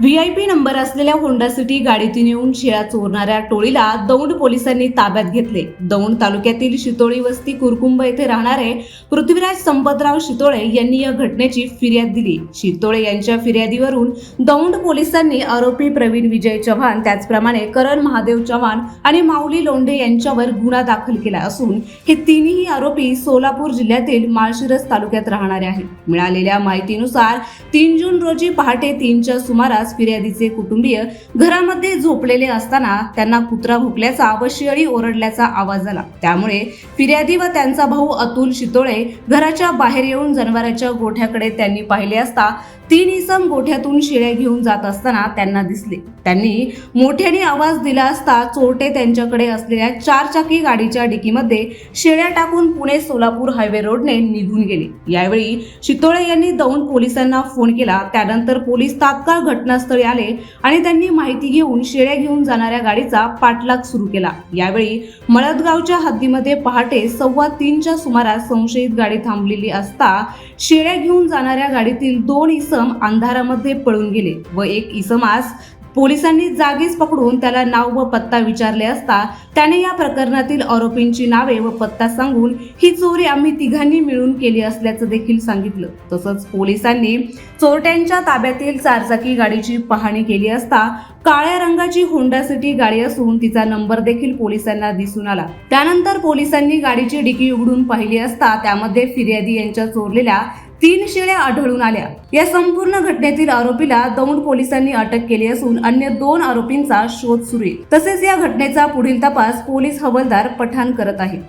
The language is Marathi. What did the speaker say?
व्ही आय पी नंबर असलेल्या होंडा सिटी गाडीतून येऊन शिळा चोरणाऱ्या टोळीला दौंड पोलिसांनी ताब्यात घेतले. दौंड तालुक्यातील शितोळी वस्ती कुरकुंब येथे राहणारे पृथ्वीराज संपतराव शितोळे यांनी या घटनेची फिर्याद दिली. शितोळे यांच्या फिर्यादीवरून दौंड पोलिसांनी आरोपी प्रवीण विजय चव्हाण त्याचप्रमाणे करण महादेव चव्हाण आणि माऊली लोंढे यांच्यावर गुन्हा दाखल केला असून हे तिन्ही आरोपी सोलापूर जिल्ह्यातील माळशिरस तालुक्यात राहणारे आहेत. मिळालेल्या माहितीनुसार तीन जून रोजी पहाटे तीनच्या सुमारास फिर्यादीचे कुटुंबीय घरामध्ये झोपलेले असताना त्यांना कुत्रा भुकल्याचा व शेळी ओरडल्याचा आवाज आला. त्यामुळे फिर्यादी व त्यांचा भाऊ अतुल शितोळे घराच्या बाहेर येऊन जनावरांच्या गोठ्याकडे त्यांनी पाहिले असता तीन इसम गोठ्यातून शेळ्या घेऊन जात असताना त्यांना दिसले. त्यांनी मोठ्याने आवाज दिला असता चोरटे त्यांच्याकडे असलेल्या चार चाकी गाडीच्या डिकीमध्ये शेळ्या टाकून पुणे सोलापूर हायवे रोडने निघून गेले. यावेळी शितोळे यांनी दौंड पोलिसांना फोन केला. त्यानंतर पोलीस तात्काळ घटना घटनास्थळी आले आणि त्यांनी माहिती घेऊन शेळ्या घेऊन जाणाऱ्या गाडीचा पाठलाग सुरू केला. यावेळी मळदगावच्या हद्दीमध्ये पहाटे सव्वा तीनच्या सुमारास संशयित गाडी थांबलेली असता शेळ्या घेऊन जाणाऱ्या गाडीतील दोन इसम अंधारामध्ये पळून गेले व एक इसमास पोलिसांनी जागीच पकडून त्याला नाव व पत्ता विचारले असता त्याने या प्रकरणातील आरोपींची नावे व पत्ता सांगून ही चोरी आम्ही तिघांनी मिळून केली असल्याचं देखील सांगितलं. तसंच पोलिसांनी चोरट्यांच्या ताब्यातील चारचाकी गाडीची पाहणी केली असता काळ्या रंगाची होंडा सिटी गाडी असून तिचा नंबर देखील पोलिसांना दिसून आला. त्यानंतर पोलिसांनी गाडीची डिकी उघडून पाहिली असता त्यामध्ये फिर्यादी यांच्या चोरलेल्या तीन शेळ्या आढळून आल्या. या संपूर्ण घटनेतील आरोपीला दौंड पोलिसांनी अटक केली असून अन्य दोन आरोपींचा शोध सुरू आहे. तसेच या घटनेचा पुढील तपास पोलीस हवालदार पठाण करत आहेत.